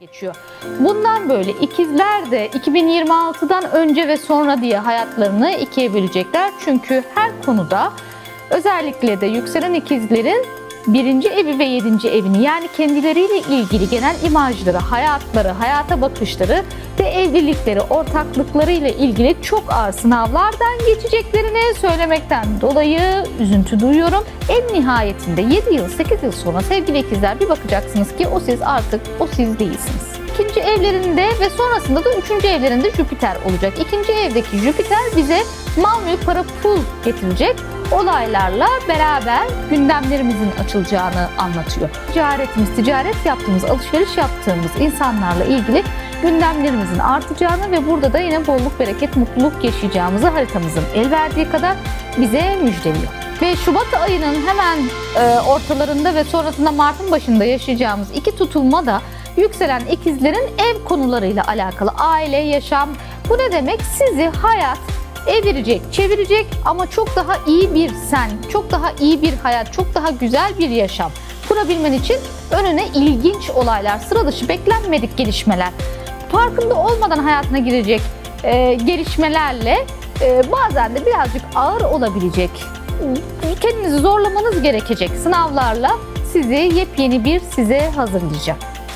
geçiyor. Bundan böyle ikizler de 2026'dan önce ve sonra diye hayatlarını ikiye bölecekler. Çünkü her konuda özellikle de yükselen ikizlerin birinci evi ve yedinci evini yani kendileriyle ilgili genel imajları, hayatları, hayata bakışları ve evlilikleri, ortaklıkları ile ilgili çok ağır sınavlardan geçeceklerini söylemekten dolayı üzüntü duyuyorum. En nihayetinde 7 yıl, 8 yıl sonra sevgili ikizler bir bakacaksınız ki o siz artık o siz değilsiniz. İkinci evlerinde ve sonrasında da üçüncü evlerinde Jüpiter olacak. İkinci evdeki Jüpiter bize mal mülk para pul getirecek olaylarla beraber gündemlerimizin açılacağını anlatıyor. Ticaretimiz, ticaret yaptığımız, alışveriş yaptığımız insanlarla ilgili gündemlerimizin artacağını ve burada da yine bolluk, bereket, mutluluk yaşayacağımızı haritamızın el verdiği kadar bize müjdeliyor. Ve Şubat ayının hemen e, ortalarında ve sonrasında Mart'ın başında yaşayacağımız iki tutulma da yükselen ikizlerin ev konularıyla alakalı. Aile, yaşam. Bu ne demek? Sizi hayat evirecek, çevirecek ama çok daha iyi bir sen, çok daha iyi bir hayat, çok daha güzel bir yaşam kurabilmen için önüne ilginç olaylar, sıra dışı beklenmedik gelişmeler, farkında olmadan hayatına girecek e, gelişmelerle e, bazen de birazcık ağır olabilecek, kendinizi zorlamanız gerekecek sınavlarla sizi yepyeni bir size hazırlayacak.